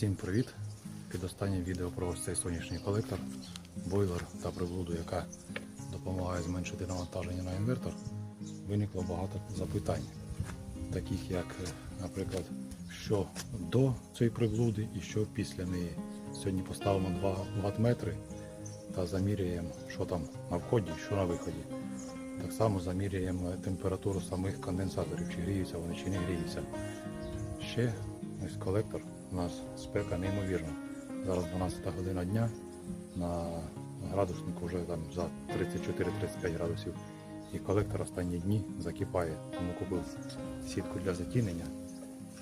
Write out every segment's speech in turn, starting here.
Всім привіт! Під останнім відео про ось цей сонячний колектор, бойлер та приблуду, яка допомагає зменшити навантаження на інвертор, виникло багато запитань, таких як, е, наприклад, що до цієї приблуди і що після неї. Сьогодні поставимо 2 ваттметри та заміряємо, що там на вході, що на виході. Так само заміряємо температуру самих конденсаторів, чи гріються вони, чи не гріються. Ще ось колектор у нас спека неймовірна. Зараз 12 година дня на градуснику вже там за 34-35 градусів. І колектор останні дні закипає. Тому купив сітку для затінення.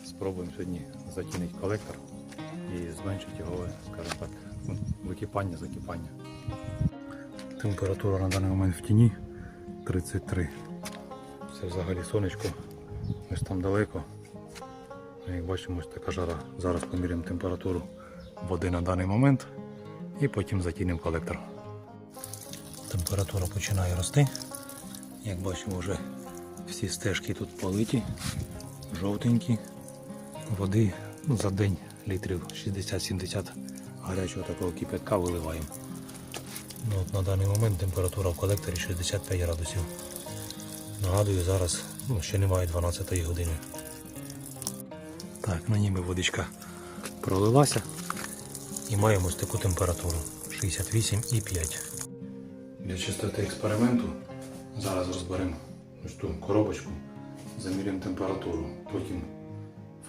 Спробуємо сьогодні затінити колектор і зменшити його, скажімо так, ну, википання, закипання. Температура на даний момент в тіні 33. Це взагалі сонечко. Ось там далеко. Як бачимо, ось така жара. Зараз поміряємо температуру води на даний момент і потім затінемо колектор. Температура починає рости. Як бачимо, вже всі стежки тут политі, жовтенькі. Води ну, за день літрів 60-70 гарячого такого кипятка виливаємо. Ну, от на даний момент температура в колекторі 65 градусів. Нагадую, зараз ну, ще немає 12 години. Так, на ніби водичка пролилася і маємо ось таку температуру 68,5. Для чистоти експерименту зараз розберемо ось ту коробочку, заміряємо температуру, потім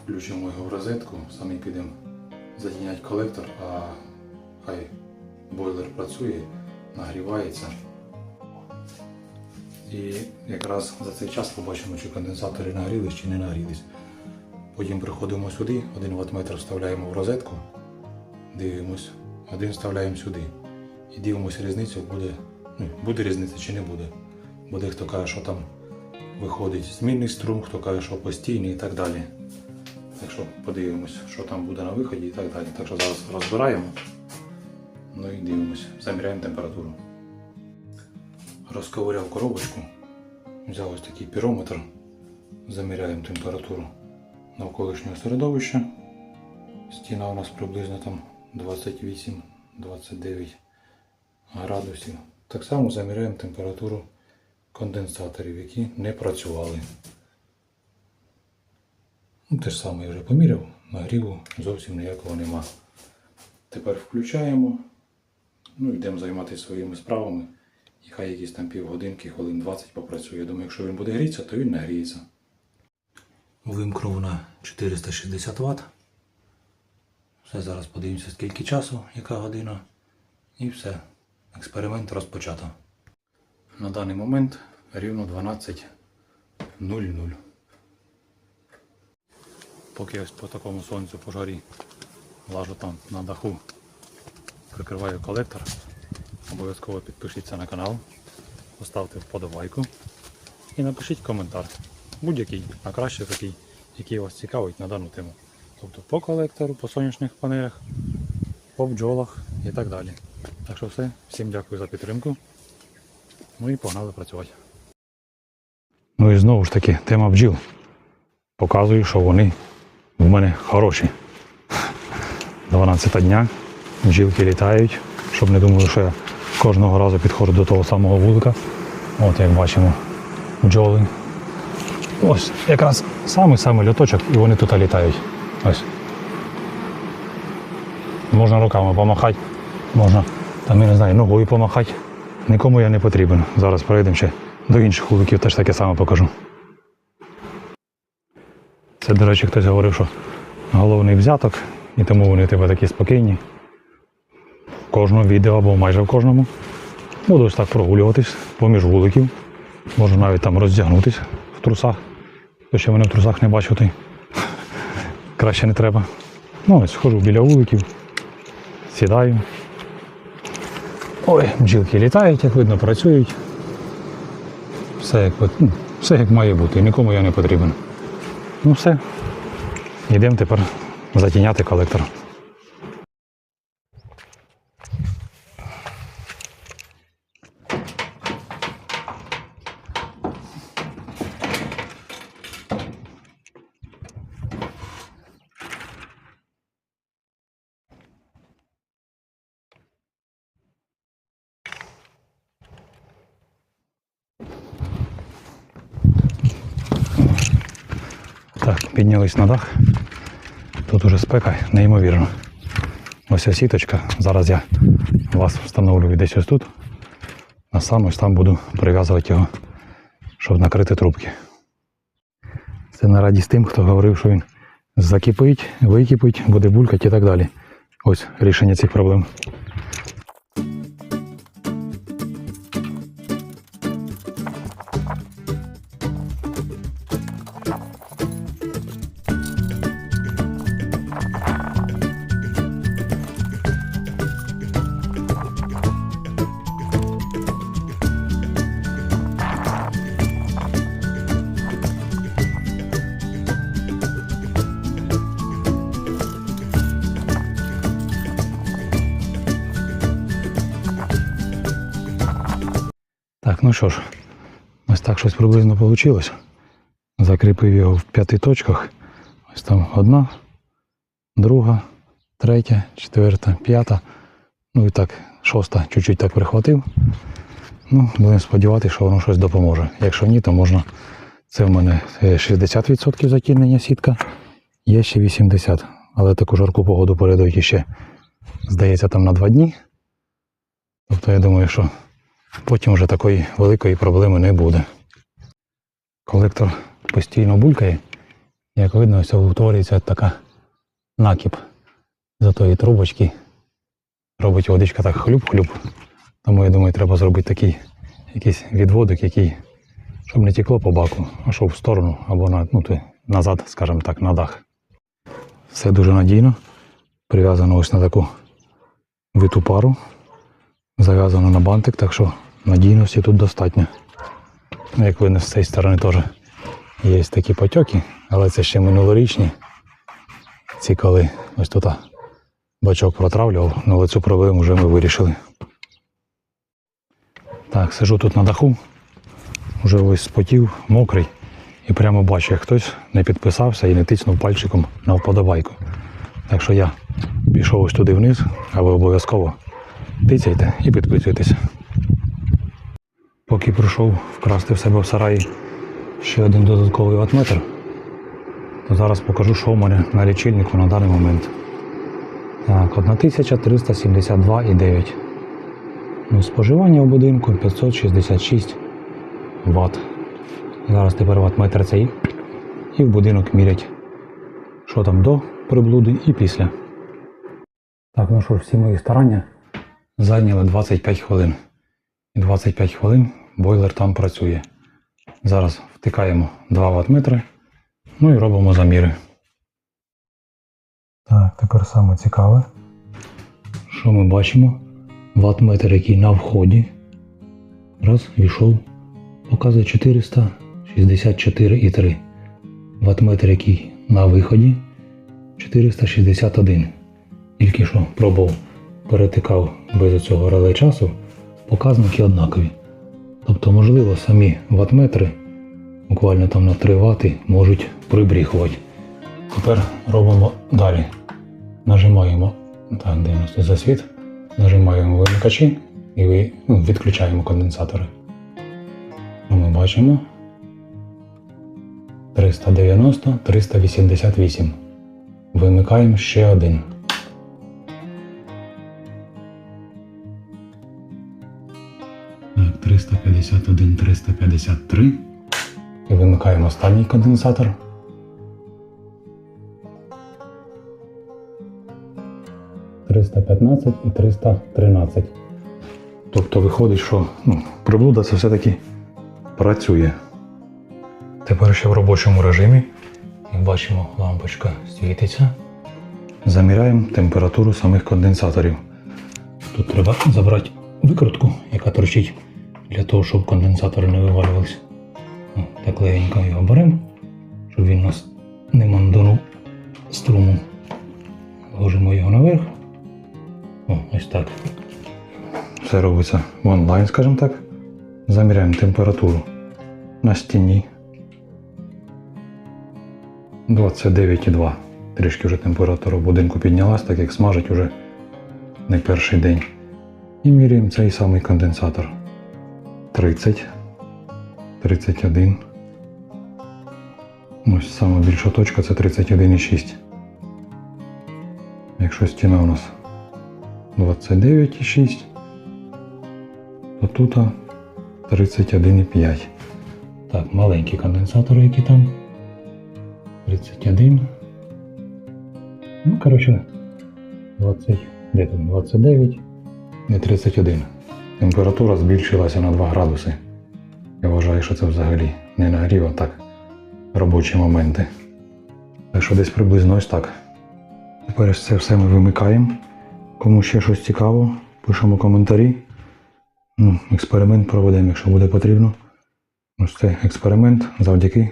включимо його в розетку, самі підемо затіняти колектор, а хай бойлер працює, нагрівається. І якраз за цей час побачимо, чи конденсатори нагрілись чи не нагрілись. Потім приходимо сюди, один ваттметр вставляємо в розетку, дивимось, один вставляємо сюди. І дивимося різницю, буде, ну, буде різниця чи не буде. Бо дехто каже, що там виходить змінний струм, хто каже, що постійний і так далі. Так що подивимось, що там буде на виході і так далі. Так що зараз розбираємо. Ну і дивимося, заміряємо температуру. Розковиряв коробочку, взяв ось такий пірометр, заміряємо температуру навколишнього середовища. Стіна у нас приблизно там 28-29 градусів. Так само заміряємо температуру конденсаторів, які не працювали. Ну, те ж саме я вже поміряв, нагріву зовсім ніякого нема. Тепер включаємо, ну йдемо займатися своїми справами. І хай якісь там півгодинки, хвилин 20 попрацює. Я думаю, якщо він буде грітися, то він нагріється. Вимкнув на 460 Вт. Все, зараз подивимося, скільки часу, яка година. І все. Експеримент розпочато. На даний момент рівно 12.00. Поки ось по такому сонцю по жарі лажу там на даху, прикриваю колектор. Обов'язково підпишіться на канал, поставте вподобайку і напишіть коментар. Будь-який, а краще такий, який вас цікавить на дану тему. Тобто по колектору, по сонячних панелях, по бджолах і так далі. Так що все, всім дякую за підтримку. Ну і погнали працювати. Ну і знову ж таки, тема бджіл. Показую, що вони в мене хороші. 12 дня, бджілки літають, щоб не думали, що я кожного разу підходжу до того самого вулика. От як бачимо, бджоли. Ось якраз самий-самий льоточок і вони тут літають. Ось. Можна руками помахати, можна там, я не знаю, ногою помахати. Нікому я не потрібен. Зараз перейдемо ще до інших вуликів, теж таке саме покажу. Це, до речі, хтось говорив, що головний взяток, і тому вони тебе такі спокійні. В кожному відео або майже в кожному. Буду ось так прогулюватись поміж вуликів. Можу навіть там роздягнутись в трусах. Хто ще мене в трусах не бачив, краще не треба. Ну, ось схожу біля вуликів, сідаю. Ой, бджілки літають, як видно, працюють. Все як, ну, все як має бути, нікому я не потрібен. Ну все. Йдемо тепер затіняти колектор. Піднялись на дах. Тут уже спека, неймовірно. Ось ця сіточка. Зараз я вас встановлюю десь ось тут. А сам ось там буду прив'язувати його, щоб накрити трубки. Це на радість тим, хто говорив, що він закипить, википить, буде булькати і так далі. Ось рішення цих проблем. Ну що ж, ось так щось приблизно вийшло. Закріпив його в п'яти точках. Ось там одна, друга, третя, четверта, п'ята. Ну і так, шоста чуть-чуть так прихватив. Ну, будемо сподіватися, що воно щось допоможе. Якщо ні, то можна. Це в мене е, 60% затінення сітка, є ще 80%. Але таку жарку погоду передають ще, здається, там на два дні. Тобто я думаю, що потім вже такої великої проблеми не буде. Колектор постійно булькає, як видно, ось утворюється така накіп з тої трубочки. Робить водичка так хлюп-хлюп. Тому я думаю, треба зробити такий якийсь відводок, який, щоб не тікло по баку, а щоб в сторону або на, ну, назад, скажімо так, на дах. Все дуже надійно. Прив'язано ось на таку виту пару. Зав'язано на бантик, так що надійності тут достатньо. Ну, Як видно, з цієї сторони теж є такі потьоки, але це ще минулорічні. Ці коли ось тут бачок протравлював, ну, але цю проблему вже ми вирішили. Так, сижу тут на даху, вже ось спотів, мокрий, і прямо бачу, як хтось не підписався і не тиснув пальчиком на вподобайку. Так що я пішов ось туди вниз, а ви обов'язково тицяйте і підписуйтесь. Поки прийшов вкрасти в себе в сараї ще один додатковий ватметр, то зараз покажу, що в мене на лічильнику на даний момент. Так, 1372,9. Ну, споживання в будинку 566 Вт. Зараз тепер ватметр цей і в будинок мірять, що там до приблуди і після. Так, ну що ж, всі мої старання зайняли 25 хвилин. І 25 хвилин бойлер там працює. Зараз втикаємо 2 ватметри, ну і робимо заміри. Так, тепер саме цікаве. Що ми бачимо? Ватметр, який на вході. Раз, війшов. Показує 464,3. Ватметр, який на виході 461. Тільки що пробував, перетикав без цього реле часу, показники однакові. Тобто, можливо, самі ватметри, буквально там на 3 вати, можуть прибріхувати. Тепер робимо далі. Нажимаємо так, 90 засвіт, нажимаємо вимикачі і ну, відключаємо конденсатори. Ну, Ми бачимо 390, 388. Вимикаємо ще один. 351, 353. І вимикаємо останній конденсатор. «315» і 313. Тобто виходить, що ну, приблуда це все-таки працює. Тепер ще в робочому режимі. Як бачимо, лампочка світиться. Заміряємо температуру самих конденсаторів. Тут треба забрати викрутку, яка торчить для того, щоб конденсатори не вивалювалися. Так легенько його беремо, щоб він нас не манданув струму. Ложимо його наверх. О, ось так. Все робиться в онлайн, скажімо так. Заміряємо температуру на стіні. 29,2. Трішки вже температура в будинку піднялась, так як смажить уже не перший день. І міряємо цей самий конденсатор. 30, 31, Ось саме більша точка це 31,6. Якщо стіна у нас 29,6, то тут 31,5. Так, маленькі конденсатори, які там. 31. Ну, коротше, 20, де там 29, не 31. Температура збільшилася на 2 градуси. Я вважаю, що це взагалі не нагрів, а так робочі моменти. Так що десь приблизно ось так. Тепер це все ми вимикаємо. Кому ще щось цікаво, пишемо коментарі. Ну, експеримент проведемо, якщо буде потрібно. Ось це експеримент завдяки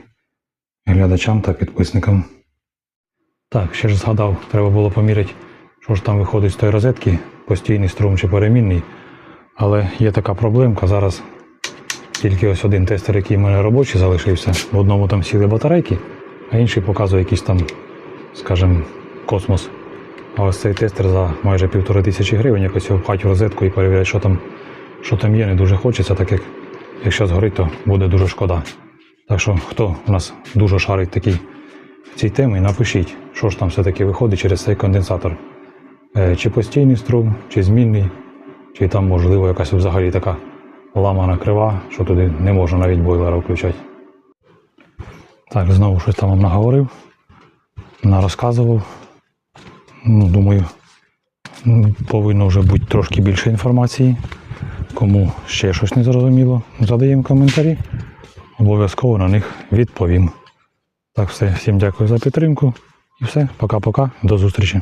глядачам та підписникам. Так, ще ж згадав, треба було поміряти, що ж там виходить з тої розетки, постійний струм чи перемінний. Але є така проблемка. Зараз тільки ось один тестер, який в мене робочий залишився. В одному там сіли батарейки, а інший показує якийсь там, скажімо, космос. А ось цей тестер за майже півтори тисячі гривень якось його впхать в розетку і перевіряти, що там, що там є, не дуже хочеться, так як якщо згорить, то буде дуже шкода. Так що, хто у нас дуже шарить такий в цій темі, напишіть, що ж там все-таки виходить через цей конденсатор. Е, Чи постійний струм, чи змінний, чи там, можливо, якась взагалі така ламана крива, що туди не можна навіть бойлера включати. Так, знову щось там вам наговорив, нарозказував. Ну, думаю, повинно вже бути трошки більше інформації. Кому ще щось не зрозуміло, задаємо коментарі. Обов'язково на них відповім. Так, все, всім дякую за підтримку. І все, пока-пока, до зустрічі.